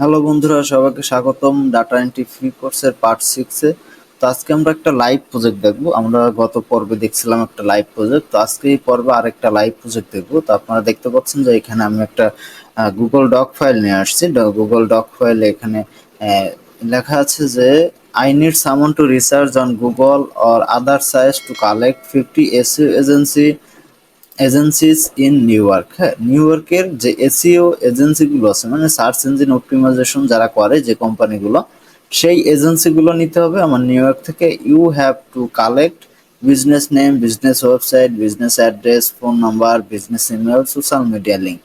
Hello বন্ধুরা, সবাইকে স্বাগতম ডাটা এন্ট্রি ফ্রি কোর্সের পার্ট সিক্সে তো আজকে আমরা একটা লাইভ প্রজেক্ট দেখব। আমরা গত পর্বে দেখছিলাম একটা লাইভ প্রজেক্ট তো আজকে এই পর্বে আরেকটা লাইভ প্রজেক্ট দেখব। তো আপনারা দেখতে পাচ্ছেন যে এখানে আমি একটা গুগল ডক ফাইল নিয়ে আসছি। গুগল ডক ফাইল এখানে লেখা আছে যে I need someone to research on Google or other size to collect fifty SEO agency agencies in New York হ্যাঁ? নিউ ইয়র্কের যে এসিও এজেন্সিগুলো আছে মানে সার্চ ইঞ্জিন অপটিমাইজেশন যারা করে যে কোম্পানিগুলো সেই এজেন্সিগুলো নিতে হবে। আমার নিউ ইয়র্ক থেকে you have to collect business name business website business address phone number business email social media link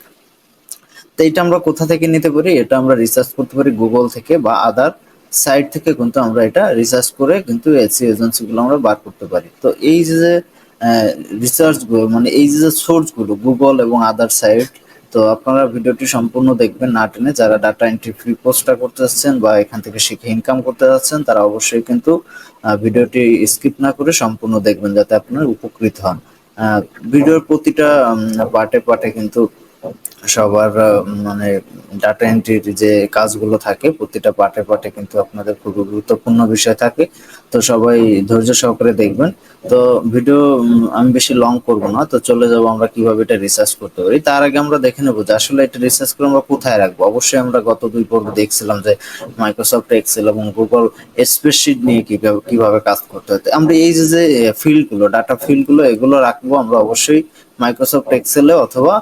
তো এটা আমরা কোথা থেকে নিতে পারি? এটা আমরা রিসার্চ করতে পারি গুগল থেকে বা আদার সাইট থেকে কিন্তু আমরা এটা রিসার্চ করে কিন্তু এসি এজেন্সিগুলো আমরা বার করতে পারি। তো এই যে রিসার্চগুলো মানে এই যে সোর্সগুলো গুগল এবং আদার সাইট তো আপনারা ভিডিওটি সম্পূর্ণ দেখবেন না টেনে। যারা ডাটা এন্ট্রি ফ্রি পোস্টটা করতে যাচ্ছেন বা এখান থেকে শিখে ইনকাম করতে যাচ্ছেন, তারা অবশ্যই কিন্তু ভিডিওটি স্কিপ না করে সম্পূর্ণ দেখবেন, যাতে আপনারা উপকৃত হন। ভিডিওর প্রতিটা পার্টে পার্টে কিন্তু সবার মানে ডাটা এন্ট্রির যে কাজগুলো থাকে, প্রতিটা পার্টে পার্টে কিন্তু আপনাদের খুব গুরুত্বপূর্ণ বিষয় থাকে। তো সবাই ধৈর্য সহকারে দেখবেন। তো ভিডিও আমি বেশি লং করব না। তো চলে যাব আমরা কীভাবে এটা রিসার্চ করতে পারি। তার আগে আমরা দেখে নেব যে আসলে এটা রিসার্চ করে আমরা কোথায় রাখব। অবশ্যই আমরা গত দুই পর্ব দেখছিলাম যে মাইক্রোসফট এক্সেল এবং গুগল স্প্রেডশিট নিয়ে কীভাবে কীভাবে কাজ করতে হয়। তো আমরা এই যে ফিল্ডগুলো ডাটা ফিল্ডগুলো এগুলো রাখব। আমরা অবশ্যই মাইক্রোসফট এক্সেলে অথবা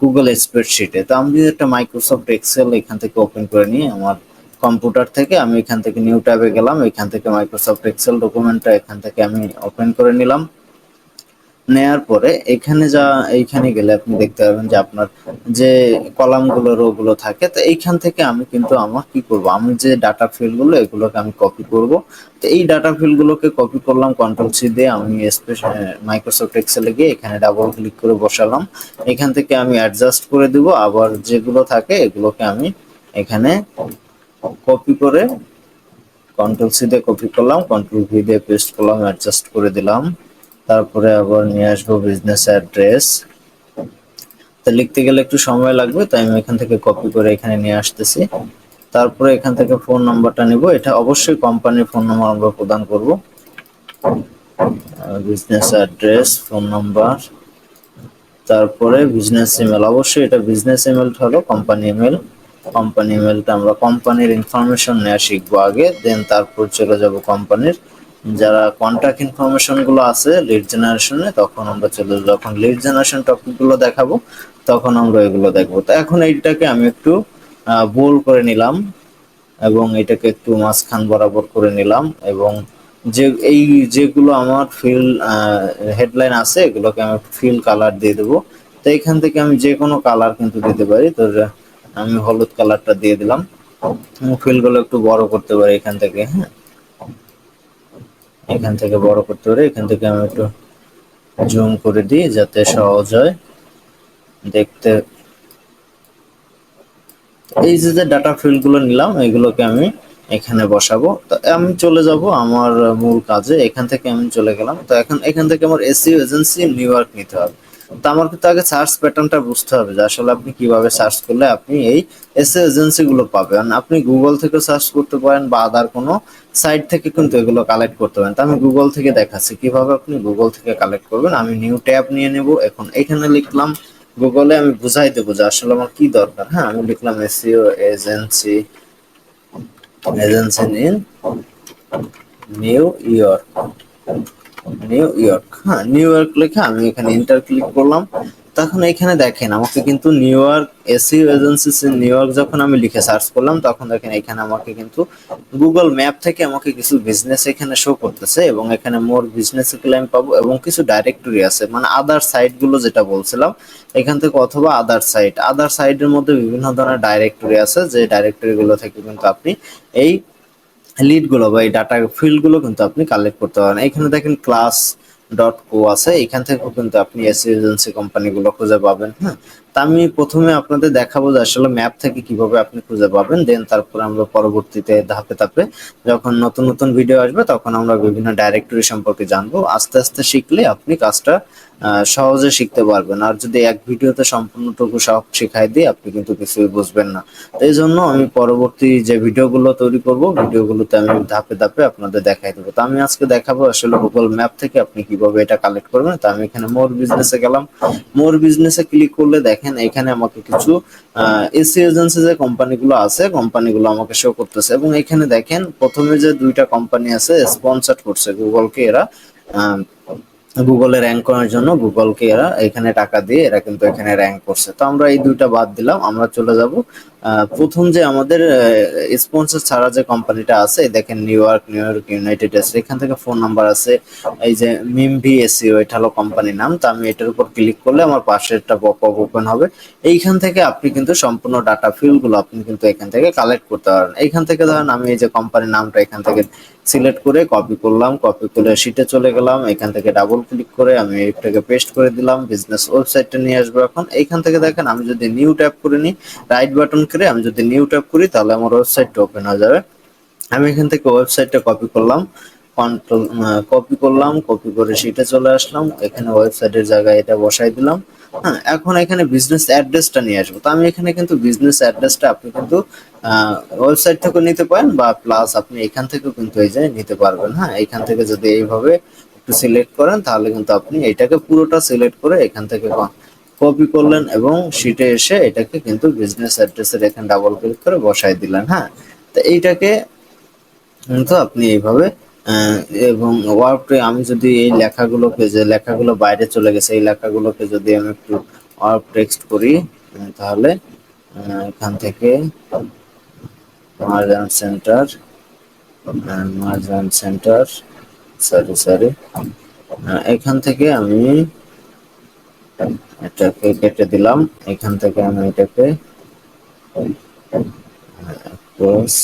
গুগল স্প্রেডশিটে তো আমি যদি একটা মাইক্রোসফট এক্সেল এখান থেকে ওপেন করে নিই, আমার কম্পিউটার থেকে, আমি এখান থেকে নিউ ট্যাবে গেলাম, এখান থেকে মাইক্রোসফট এক্সেল ডকুমেন্টটা এখান থেকে আমি ওপেন করে নিলাম। নেয়ার পরে এখানে যা, এইখানে গেলে আপনি দেখতে পাবেন যে আপনার যে কলামগুলো, রোগুলো থাকে, তো এইখান থেকে আমি কিন্তু আমার কি করব? আমি যে ডাটা ফিল্ডগুলো এগুলোকে আমি কপি করব। তো এই ডাটা ফিল্ডগুলোকে কপি করলাম কন্ট্রোল সি দিয়ে আমি মাইক্রোসফট এক্সেলে গিয়ে এখানে ডাবল ক্লিক করে বসালাম। এখান থেকে আমি অ্যাডজাস্ট করে দিব, আবার যেগুলো থাকে এগুলোকে আমি এখানে কপি করে কন্ট্রোল সি দিয়ে কপি করলাম কন্ট্রোল ভি দিয়ে পেস্ট করলাম অ্যাডজাস্ট করে দিলাম। তারপরে আবার নিয়ে আসব বিজনেস অ্যাড্রেস তো লিখতে গেলে একটু সময় লাগবে, তাই আমি এখান থেকে কপি করে এখানে নিয়ে আসতেছি। তারপরে এখান থেকে ফোন নাম্বারটা নিব। এটা অবশ্যই কোম্পানির ফোন নাম্বার আমরা প্রদান করব। বিজনেস অ্যাড্রেস ফোন নাম্বার তারপরে বিজনেস ইমেল অবশ্যই এটা বিজনেস ইমেল হলো কোম্পানি ইমেল কোম্পানি ইমেলটা আমরা কোম্পানির ইনফরমেশন নেওয়া শিখব আগে দেন তারপর চলে যাব কোম্পানির যারা কন্ট্যাক্ট ইনফরমেশনগুলো আছে লিড জেনারেশনে তখন আমরা চলে যখন লিড জেনারেশন টপিকগুলো দেখাবো, তখন আমরা এগুলো দেখব। তো এখন এইটাকে আমি একটু বোল করে নিলাম এবং এটাকে একটু মাঝখান বরাবর করে নিলাম এবং যে, এই যেগুলো আমার ফিল হেডলাইন আছে, এগুলোকে আমি ফিল কালার দিয়ে দেবো। তো এখান থেকে আমি যে কোনো কালার কিন্তু দিতে পারি। তো আমি হলুদ কালারটা দিয়ে দিলাম। ফিলগুলো একটু বড় করতে পারি এখান থেকে হ্যাঁ। এখান থেকে বড় করতে পারি, এখান থেকে আমি একটু জুম করে দিই যাতে সহজ হয়। দেখতে। এই যে যে ডাটা ফিল্ডগুলো নিলাম, এগুলোকে আমি এখানে বসাবো। তো আমি চলে যাব আমার মূল কাজে, এখান থেকে আমি চলে গেলাম। তো এখন এখান থেকে আমার এসিও এজেন্সি নিউ ইয়র্ক নিতে হবে। তো আমার কিন্তু আগে সার্চ প্যাটার্নটা বুঝতে হবে যে আসলে আপনি কীভাবে সার্চ করলে আপনি এই এসিও এজেন্সি গুলো পাবেন। আপনি গুগল থেকে সার্চ করতে পারেন বা আদার কোনো সাইট থেকে কিন্তু এগুলো কালেক্ট করতে পারেন। তো আমি গুগল থেকে দেখাচ্ছি। কীভাবে আপনি গুগল থেকে কালেক্ট করবেন? আমি নিউ ট্যাব নিয়ে নেব। এখন এখানে লিখলাম গুগলে আমি বুঝাই দেবো যে আসলে আমার কি দরকার। হ্যাঁ আমি লিখলাম এসিও এজেন্সি এজেন্সি নিন নিউ ইয়র্ক নিউ ইয়র্ক হ্যাঁ নিউ ইয়র্ক লেখা, আমি এখানে ইন্টার ক্লিক করলাম। তখন এখানে দেখেন, আমাকে কিন্তু New York SEO agency New York যখন আমি লিখে সার্চ করলাম, তখন দেখেন এখানে আমাকে কিন্তু গুগল ম্যাপ থেকে আমাকে কিছু বিজনেস এখানে শো করতেছে এবং এখানে মোর বিজনেস ক্লেম পাবো এবং কিছু ডাইরেক্টরি আছে। মানে আদার সাইটগুলো যেটা বলছিলাম, এখান থেকে অথবা আদার সাইট আদার সাইটের মধ্যে বিভিন্ন ধরনের ডাইরেক্টরি আছে, যে ডাইরেক্টরি গুলো থেকে কিন্তু আপনি এই লিডগুলো বা এই ডাটা ফিল্ডগুলো কিন্তু আপনি কালেক্ট করতে পারেন। এখানে দেখেন ক্লাস ডট কো আছে। এখান থেকেও কিন্তু আপনি এসি এজেন্সি কোম্পানি গুলো খুঁজে পাবেন হ্যাঁ? তা আমি প্রথমে আপনাদের দেখাবো যে আসলে ম্যাপ থেকে কীভাবে আপনি খুঁজে পাবেন দেন তারপরে আমরা পরবর্তীতে ধাপে ধাপে যখন নতুন নতুন ভিডিও আসবে, তখন আমরা বিভিন্ন ডাইরেক্টরি সম্পর্কে জানব। আস্তে আস্তে শিখলে আপনি কাজটা সহজে শিখতে পারবেন। আর যদি এক ভিডিওতে সম্পূর্ণটুকু সব শেখাই দিই, আপনি কিন্তু কিছুই বুঝবেন না। তো এই জন্য আমি পরবর্তী যে ভিডিওগুলো তৈরি করব, ভিডিওগুলোতে আমি ধাপে ধাপে আপনাদের দেখাই দেবো। তো আমি আজকে দেখাবো আসলে গুগল ম্যাপ থেকে আপনি কীভাবে এটা কালেক্ট করবেন। তো আমি এখানে মোর বিজনেসে গেলাম। মোর বিজনেসে ক্লিক করলে দেখেন, এখানে আমাকে কিছু এসি এজেন্সি যে কোম্পানিগুলো আছে কোম্পানিগুলো আমাকে শো করতেছে। এবং এখানে দেখেন, প্রথমে যে দুইটা কোম্পানি আছে স্পন্সর করছে গুগলকে এরা। গুগলে র্যাঙ্ক করার জন্য গুগলকে এরা এখানে টাকা দিয়ে এরা কিন্তু এখানে র্যাঙ্ক করছে। তো আমরা এই দুইটা বাদ দিলাম, আমরা চলে যাব প্রথম যে আমাদের স্পন্সর ছাড়া যে কোম্পানিটা আছে, দেখেন New York New York United States এখান থেকে ফোন নাম্বার আছে। এই যে মিমভি এসিও এটা হলো কোম্পানির নাম তো আমি এটার উপর ক্লিক করলে আমার পাশেরটা পপ আপ ওপেন হবে। এইখান থেকে আপনি কিন্তু সম্পূর্ণ ডাটা ফিল্ডগুলো আপনি কিন্তু এখান থেকে কালেক্ট করতে পারেন। এইখান থেকে ধরেন আমি এই যে কোম্পানির নামটা এখান থেকে সিলেক্ট করে কপি করলাম কপি করে শিটে চলে গেলাম। এখান থেকে ডাবল ক্লিক করে আমি এটাকে পেস্ট করে দিলাম। বিজনেস ওয়েবসাইটটা নিয়ে আসব এখন। এইখান থেকে দেখেন আমি যদি নিউ ট্যাপ করে নিই রাইট বাটন করে আমি যদি নিউ ট্যাপ করি, তাহলে আমার ওয়েবসাইটটা ওপেন হয়ে যাবে। আমি এখান থেকে ওয়েবসাইটটা কপি করলাম। কন্ট্রোল কপি করলাম কপি করে সেটা চলে আসলাম। এখানে ওয়েবসাইটের জায়গায় এটা বসাই দিলাম। হ্যাঁ এখন এখানে বিজনেস অ্যাড্রেসটা নিয়ে আসব। তো আমি এখানে কিন্তু বিজনেস অ্যাড্রেসটা আপনি কিন্তু ওয়েবসাইট থেকে নিতে পারেন বা প্লাস আপনি এখান থেকেও কিন্তু এই যে নিতে পারবেন। হ্যাঁ এখান থেকে যদি এইভাবে একটু সিলেক্ট করেন, তাহলে কিন্তু আপনি এটাকে পুরোটা সিলেক্ট করে এখান থেকে কপি করলেন এবং শিটে এসে এটাকে কিন্তু বিজনেস অ্যাড্রেসের এখানে ডাবল ক্লিক করে বসাই দিলেন হ্যাঁ? তো এইটাকে কিন্তু আপনি এইভাবে এবং ওয়ার্ডে আমি যদি এই লেখাগুলোকে যে লেখাগুলো বাইরে চলে গেছে, এই লেখাগুলোকে যদি আমি একটু ওয়ার্ড টেক্সট করি তাহলে এখান থেকে Marjan centre Marjan centre sorry sorry এখান থেকে আমি এটাকে কেটে দিলাম। এখান থেকে আমি এটাকে ক্রস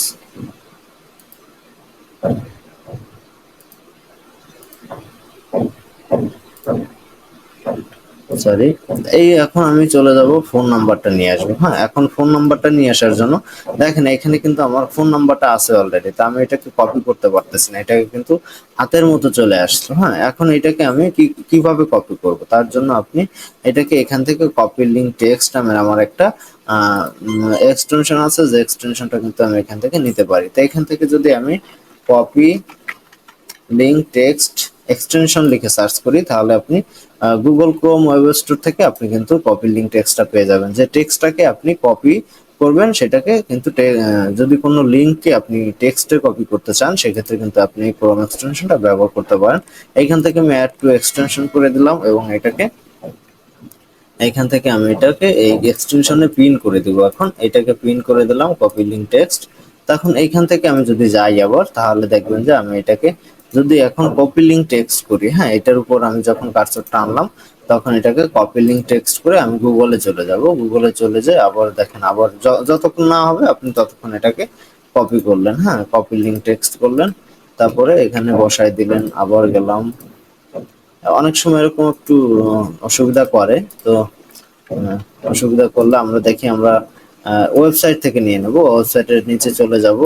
সরি এই এখন আমি চলে যাব ফোন নাম্বারটা নিয়ে আসব। হ্যাঁ এখন ফোন নাম্বারটা নিয়ে আসার জন্য দেখেন এখানে কিন্তু আমার ফোন নাম্বারটা আছে অলরেডি তো আমি এটাকে কপি করতে পারতেছি না, এটাকে কিন্তু হাতের মতো চলে আসলো হ্যাঁ এখন এটাকে আমি কীভাবে কপি করব? তার জন্য আপনি এটাকে এখান থেকে কপি লিঙ্ক টেক্সট নামের আমার একটা এক্সটেনশন আছে, যে এক্সটেনশনটা কিন্তু আমি এখান থেকে নিতে পারি। তো এখান থেকে যদি আমি কপি লিঙ্ক টেক্সট এক্সটেনশন লিখে সার্চ করি, তাহলে আপনি গুগল ক্রোম ওয়েব স্টোর থেকে আপনি কিন্তু কপি লিঙ্ক টেক্সটটা পেয়ে যাবেন। যে টেক্সটটাকে আপনি কপি করবেন, সেটাকে কিন্তু যদি কোনো লিঙ্ককে আপনি টেক্সটে কপি করতে চান, সেক্ষেত্রে কিন্তু আপনি ক্রোম এক্সটেনশনটা ব্যবহার করতে পারেন। এইখান থেকে আমি অ্যাড টু এক্সটেনশন করে দিলাম এবং এটাকে এখান থেকে আমি এটাকে এই এক্সটেনশনে পিন করে দিব। এখন এটাকে পিন করে দিলাম কপি লিঙ্ক টেক্সট তখন এইখান থেকে আমি যদি যাই আবার, তাহলে দেখবেন যে আমি এটাকে যদি এখন কপি লিঙ্ক টেক্সট করি হ্যাঁ এটার উপর আমি যখন কার্সরটা আনলাম, তখন এটাকে কপি লিঙ্ক টেক্সট করে আমি গুগলে চলে যাব। গুগলে চলে যাই আবার দেখেন, আবার যতক্ষণ না হবে, আপনি ততক্ষণ এটাকে কপি করলেন হ্যাঁ কপি লিঙ্ক টেক্সট করলেন, তারপরে এখানে বসাই দিলেন, আবার গেলাম। অনেক সময় এরকম একটু অসুবিধা করে, তো অসুবিধা করলে আমরা দেখি আমরা ওয়েবসাইট থেকে নিয়ে নেব ওয়েবসাইটের নিচে চলে যাব।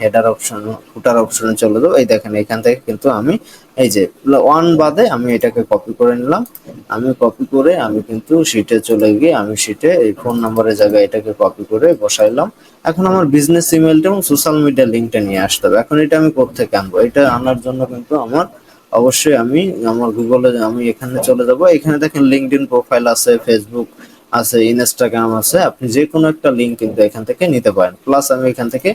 হেডার অপশন ফুটার অপশনে চলে যাব। এই দেখেন, এখান থেকে কিন্তু আমি এই যে ওয়ান বাদে আমি এটাকে কপি করে নিলাম। আমি কপি করে আমি কিন্তু শিটে চলে গিয়ে আমি শিটে এই ফোন নাম্বারের জায়গায় এটাকে কপি করে বসাইলাম। এখন আমার বিজনেস ইমেলটা এবং সোশ্যাল মিডিয়া লিঙ্কটা নিয়ে আসতে হবে। এখন এটা আমি কোথেকে আনব? এটা আনার জন্য কিন্তু আমার অবশ্যই আমি, আমার গুগলে আমি এখানে চলে যাব। এখানে দেখেন লিঙ্কড ইন প্রোফাইল আছে ফেসবুক আছে ইনস্টাগ্রাম আছে, আপনি যে কোনো একটা লিঙ্ক কিন্তু এখান থেকে নিতে পারেন। প্লাস আমি এখান থেকে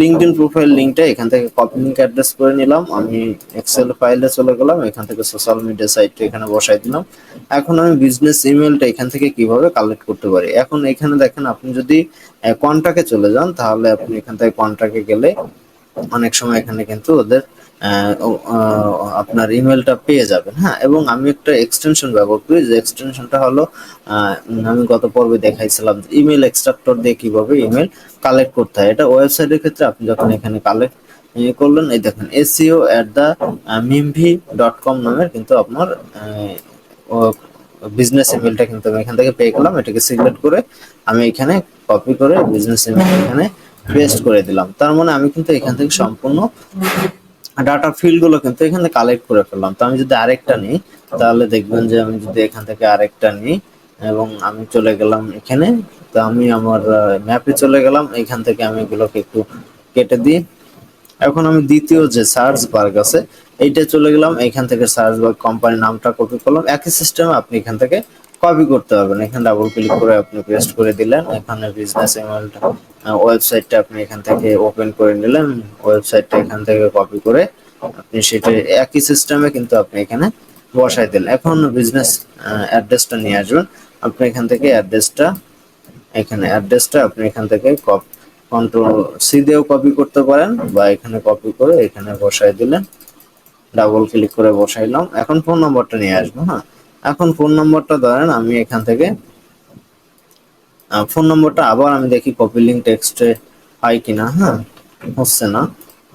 লিঙ্কডইন প্রোফাইল লিঙ্কটা এখান থেকে কপি লিঙ্ক অ্যাড্রেস করে নিলাম। আমি এক্সেল ফাইলে চলে গেলাম, এখান থেকে সোশ্যাল মিডিয়া সাইটটা এখানে বসাই দিলাম। এখন আমি বিজনেস ইমেলটা এখান থেকে কীভাবে কালেক্ট করতে পারি? এখন এখানে দেখেন, আপনি যদি কন্টাক্টে চলে যান, তাহলে আপনি এখান থেকে কন্টাক্টে গেলে অনেক সময় এখানে কিন্তু ওদের আপনার ইমেলটা পেয়ে যাবেন হ্যাঁ? এবং আমি একটা এক্সটেনশন ব্যবহার করি, যে এক্সটেনশনটা হলো আমি গত পর্বে দেখাইছিলাম ইমেল এক্সট্রাক্টর দিয়ে কীভাবে ইমেল কালেক্ট করতে হয়। এটা ওয়েবসাইটের ক্ষেত্রে আপনি যখন এখানে কালেক্ট করলেন, এই দেখেন এসিও অ্যাট দ্য মিমভি ডট কম নামের কিন্তু আপনার বিজনেস ইমেলটা কিন্তু আমি এখান থেকে পেয়ে গেলাম। এটাকে সিলেক্ট করে আমি এখানে কপি করে বিজনেস ইমেল এখানে পেস্ট করে দিলাম। তার মানে আমি কিন্তু এখান থেকে সম্পূর্ণ ডাটা ফিল্ডগুলো কিন্তু এখানে কালেক্ট করে ফেললাম। তো আমি যদি আরেকটা নিই, তাহলে দেখবেন যে আমি যদি এখান থেকে আরেকটা নিই এবং আমি চলে গেলাম এখানে, তো আমি আমার ম্যাপে চলে গেলাম, এখান থেকে আমি এগুলোকে একটু কেটে দিই। এখন আমি দ্বিতীয় যে সার্চ বার আছে, এইটা চলে গেলাম, এখান থেকে সার্চ বার কোম্পানির নামটা কপি করলাম। একই সিস্টেমে আপনি এখান থেকে কপি করতে পারবেন। এখানে ডাবল ক্লিক করে আপনি পেস্ট করে দিলেন। এখানে বিজনেস ইমেলটা ওয়েবসাইটটা আপনি এখান থেকে ওপেন করে নিলেন। ওয়েবসাইটটা এখান থেকে কপি করে আপনি সেটা একই সিস্টেমে কিন্তু আপনি এখানে বসাই দিলেন। এখন বিজনেস অ্যাড্রেসটা নিয়ে আসবেন। আপনি এখান থেকে অ্যাড্রেসটা এখানে অ্যাড্রেসটা আপনি এখান থেকে কপি কন্ট্রোল সি দিয়েও কপি করতে পারেন বা এখানে কপি করে এখানে বসাই দিলেন। ডাবল ক্লিক করে বসাইলাম। এখন ফোন নম্বরটা নিয়ে আসব হ্যাঁ? এখন ফোন নম্বরটা ধরেন, আমি এখান থেকে ফোন নম্বরটা আবার আমি দেখি কপি লিঙ্ক টেক্সটে হয় কিনা হ্যাঁ হচ্ছে না।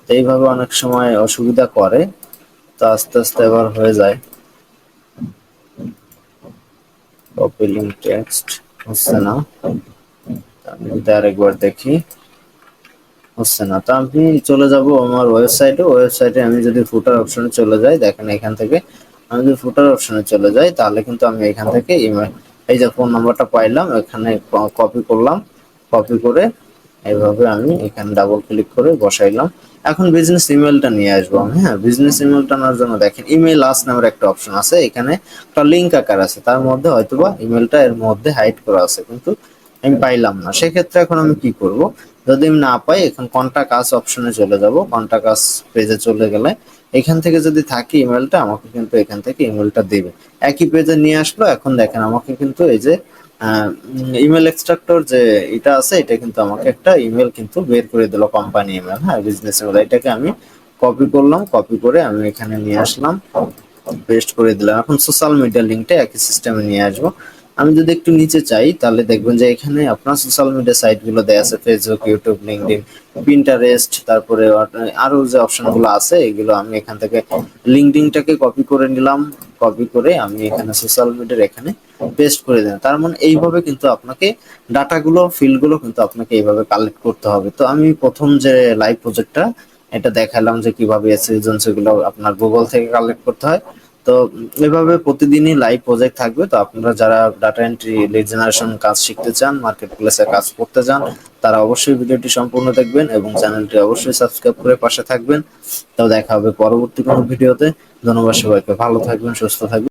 তো এইভাবে অনেক সময় অসুবিধা করে, তো আস্তে আস্তে এবার হয়ে যায়। কপি লিঙ্ক টেক্সট হচ্ছে না। আরেকবার দেখি, হচ্ছে না। তো আমি চলে যাব আমার ওয়েবসাইটে ওয়েবসাইটে আমি যদি ফুটার অপশনে চলে যাই, দেখেন এখান থেকে আমি যদি ফুটার অপশনে চলে যাই, তাহলে কিন্তু আমি এখান থেকে ইমেল এই যে ফোন নাম্বারটা পাইলাম, এখানে কপি করলাম কপি করে এইভাবে আমি এখানে ডাবল ক্লিক করে বসাইলাম। এখন বিজনেস ইমেলটা নিয়ে আসব আমি হ্যাঁ বিজনেস ইমেলটা আনার জন্য দেখেন ইমেল আস নামের একটা অপশন আছে, এখানে একটা লিঙ্ক আকার আছে, তার মধ্যে হয়তোবা ইমেলটা এর মধ্যে হাইড করা আছে, কিন্তু আমি পাইলাম না। সেক্ষেত্রে এখন আমি কি করব? যদি আমি না পাই, এখন কন্টাক্ট আস অপশনে চলে যাব কন্টাক্ট আস পেজে চলে গেলে এখান থেকে যদি থাকে ইমেলটা আমাকে কিন্তু এখান থেকে ইমেলটা দেবে। একই পেজে নিয়ে আসলো, এখন দেখেন আমাকে কিন্তু এই যে ইমেল এক্সট্রাক্টর যে এটা আছে, এটা কিন্তু আমাকে একটা ইমেল কিন্তু বের করে দিল কোম্পানি ইমেল হ্যাঁ বিজনেস ইমেল এটাকে আমি কপি করলাম কপি করে আমি এখানে নিয়ে আসলাম পেস্ট করে দিলাম। এখন সোশ্যাল মিডিয়া লিঙ্কটা একই সিস্টেমে নিয়ে আসব। আমি যদি একটু নিচে চাই, তাহলে দেখবেন যে এখানে আপনার সোশ্যাল মিডিয়া সাইটগুলো দেয়া আছে ফেসবুক ইউটিউব লিঙ্কডিন পিন্টারেস্ট তারপরে আরও যে অপশনগুলো আছে, এগুলো আমি এখান থেকে লিঙ্কডিনটাকে কপি করে নিলাম। কপি করে আমি এখানে সোশ্যাল মিডিয়ার এখানে পেস্ট করে দিলাম। তার মানে এইভাবে কিন্তু আপনাকে ডাটাগুলো ফিল্ডগুলো কিন্তু আপনাকে এইভাবে কালেক্ট করতে হবে। তো আমি প্রথম যে লাইভ প্রজেক্টটা এটা দেখালাম যে কীভাবে এসএজেন্সি গুলো আপনার গুগল থেকে কালেক্ট করতে হয়। তো এভাবে প্রতিদিনই লাইভ প্রজেক্ট থাকবে। তো আপনারা যারা ডাটা এন্ট্রি লিড জেনারেশন কাজ শিখতে চান মার্কেট প্লেসে কাজ করতে চান, তারা অবশ্যই ভিডিওটি সম্পূর্ণ দেখবেন এবং চ্যানেলটি অবশ্যই সাবস্ক্রাইব করে পাশে থাকবেন। তো দেখা হবে পরবর্তী কোনো ভিডিওতে। ধন্যবাদ সবাইকে। ভালো থাকবেন, সুস্থ থাকবেন।